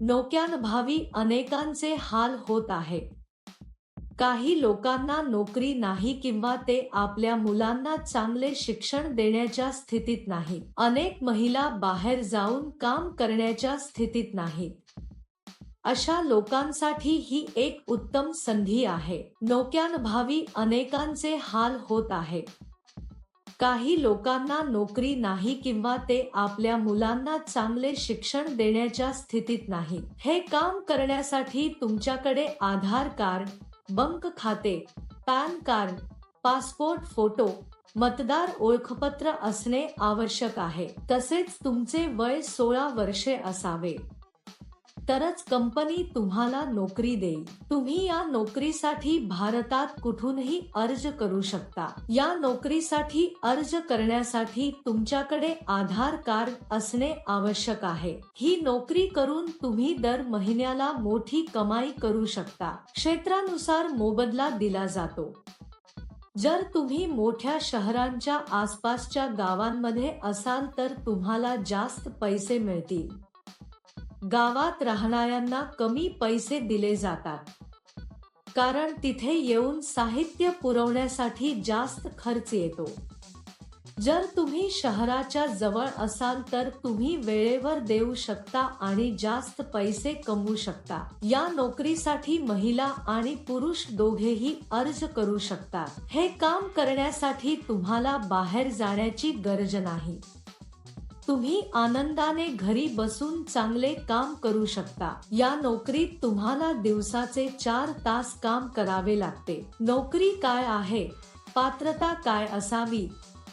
नोक्यानभावी अनेकांचे हाल होत आहे. काही लोकांना नोकरी नाही किंवा ते आपल्या मुलांना चांगले शिक्षण देण्याच्या स्थितीत नाहीत अनेक महिला बाहेर जाऊन काम करण्याच्या स्थितीत नाहीत अशा लोकांसाठी ही एक उत्तम संधी आहे. नोक्यानभावी अनेकांचे हाल होत आहे. काही लोकांना नोकरी नाही किंवा ते आपल्या मुलांना चांगले शिक्षण देण्याच्या स्थितीत नाही. हे काम करण्यासाठी तुमच्याकडे आधार कार्ड बंक खाते पॅन कार्ड पासपोर्ट फोटो मतदार ओळखपत्र असणे आवश्यक आहे. तसेच तुमचे वय सोळा वर्षे असावे. तरच कंपनी तुम्हाला नोकरी देईल. तुम्ही या नोकरीसाठी भारतात कुठूनही अर्ज करू शकता. या नोकरीसाठी अर्ज करण्यासाठी तुमच्याकडे आधार कार्ड असणे आवश्यक आहे. ही नोकरी करून तुम्ही दर महिन्याला मोठी कमाई करू शकता. क्षेत्रानुसार मोबदला दिला जातो. जर तुम्ही मोठ्या शहरांच्या आसपासच्या गावांमध्ये असाल तर तुम्हाला जास्त पैसे मिळतील. गावात राहणाऱ्यांना कमी पैसे दिले जातात. कारण तिथे येऊन साहित्य पुरवण्यासाठी जास्त खर्च येतो. जर तुम्ही शहराच्या जवळ असाल तर तुम्ही वेळेवर देऊ शकता आणि जास्त पैसे कमवू शकता. या नोकरीसाठी महिला आणि पुरुष दोघेही अर्ज करू शकतात. हे काम करण्यासाठी तुम्हाला बाहेर जाण्याची गरज नाही. तुम्ही आनंदाने घरी बसून चांगले काम करू शकता. या नोकरीत तुम्हाला दिवसाचे चार तास काम करावे लागते. नोकरी काय आहे? पात्रता काय असावी?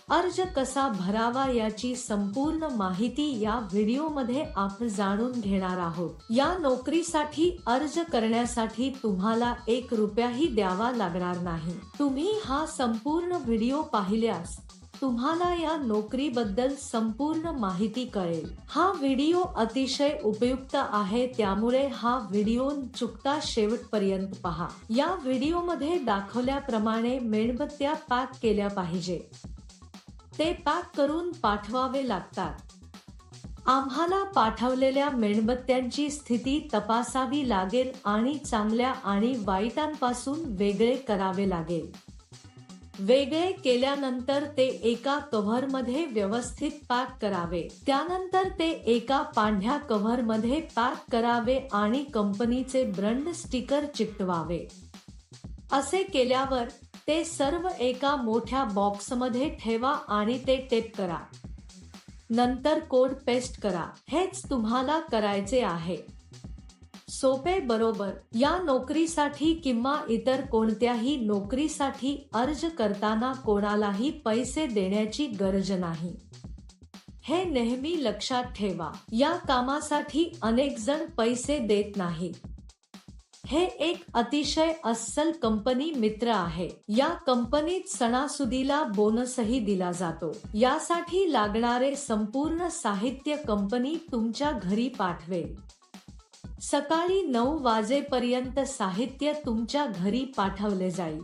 अर्ज कसा भरावा याची संपूर्ण माहिती या व्हिडिओमध्ये आपण जाणून घेणार आहोत. या नोकरीसाठी अर्ज करण्यासाठी तुम्हाला एक रुपयाही द्यावा लागणार नाही. तुम्ही हा संपूर्ण व्हिडिओ पाहिल्यास तुम्हाला या नोकरीबद्दल संपूर्ण माहिती कळेल. हा व्हिडिओ अतिशय उपयुक्त आहे त्यामुळे हा व्हिडिओ चुकता शेवटपर्यंत पहा. या व्हिडिओमध्ये दाखवल्याप्रमाणे मेणबत्त्या पॅक केल्या पाहिजे. ते पॅक करून पाठवावे लागतात. आम्हाला पाठवलेल्या मेणबत्त्यांची स्थिती तपासावी लागेल आणि चांगल्या आणि वाईटांपासून वेगळे करावे लागेल. वेगळे केल्यानंतर ते एका कव्हरमध्ये व्यवस्थित पॅक करावे. त्यानंतर ते एका पांढऱ्या कव्हरमध्ये पॅक करावे आणि कंपनीचे ब्रंड स्टिकर चिकटवावे. असे केल्यावर ते सर्व एका मोठ्या बॉक्समध्ये ठेवा आणि ते टेप करा. नंतर कोड पेस्ट करा. हेच तुम्हाला करायचे आहे. सोपे बरोबर. या नोकरीसाठी किंवा इतर कोणत्याही नोकरीसाठी अर्ज करताना कोणालाही पैसे देण्याची गरज नाही. हे नेहमी लक्षात ठेवा. या कामासाठी अनेक जण पैसे देत नाहीत. हे एक अतिशय अस्सल कंपनी मित्र आहे. या कंपनीत सणासुदीला बोनसही दिला जातो. यासाठी लागणारे संपूर्ण साहित्य कंपनी तुमच्या घरी पाठवेल. सकाळी नऊ वाजेपर्यंत साहित्य तुमच्या घरी पाठवले जाईल.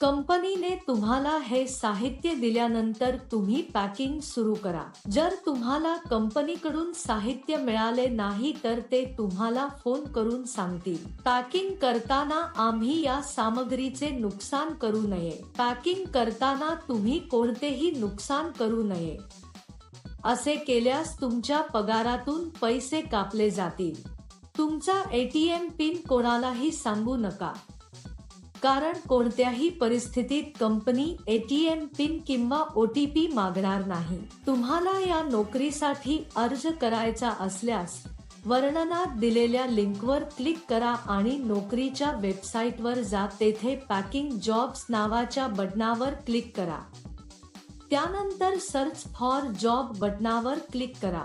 कंपनीने तुम्हाला हे साहित्य दिल्यानंतर तुम्ही पॅकिंग सुरू करा. जर तुम्हाला कंपनीकडून साहित्य मिळाले नाही तर ते तुम्हाला फोन करून सांगतील. पॅकिंग करताना आम्ही या सामग्रीचे नुकसान करू नये. पॅकिंग करताना तुम्ही कोणतेही नुकसान करू नये. असे केल्यास तुमच्या पगारातून पैसे कापले जातील. तुमचा एटीएम पिन कोणालाही सांगू नका. कारण कोणत्याही परिस्थितीत कंपनी एटीएम पिन किंवा ओटीपी मागणार नाही. तुम्हाला या नोकरीसाठी अर्ज करायचा असल्यास वर्णनात दिलेल्या लिंकवर क्लिक करा आणि नोकरीच्या वेबसाईटवर जा तेथे पॅकिंग जॉब्स नावाच्या बटनावर क्लिक करा. त्यानंतर सर्च फॉर जॉब बटनावर क्लिक करा.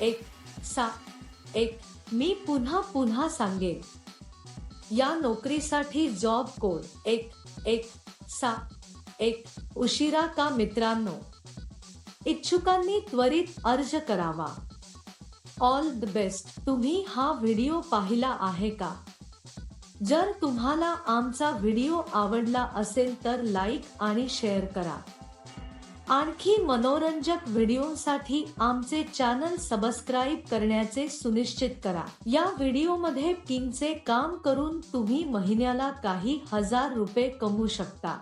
एक सा एक मी पुन्हा पुन्हा सांगेन. या नोकरीसाठी जॉब कोड एक एक सा एक उशिरा का मित्रांनो? इच्छुकांनी त्वरित अर्ज करावा. ऑल द बेस्ट तुम्ही हा व्हिडिओ पाहिला आहे का? जर तुम्हाला आमचा व्हिडिओ आवडला असेल तर लाईक आणि शेअर करा. आणखी मनोरंजक व्हिडिओसाठी आमचे चॅनल सबस्क्राईब करण्याचे सुनिश्चित करा. या व्हिडिओमध्ये किंगचे काम करून तुम्ही महिन्याला काही हजार रुपये कमवू शकता.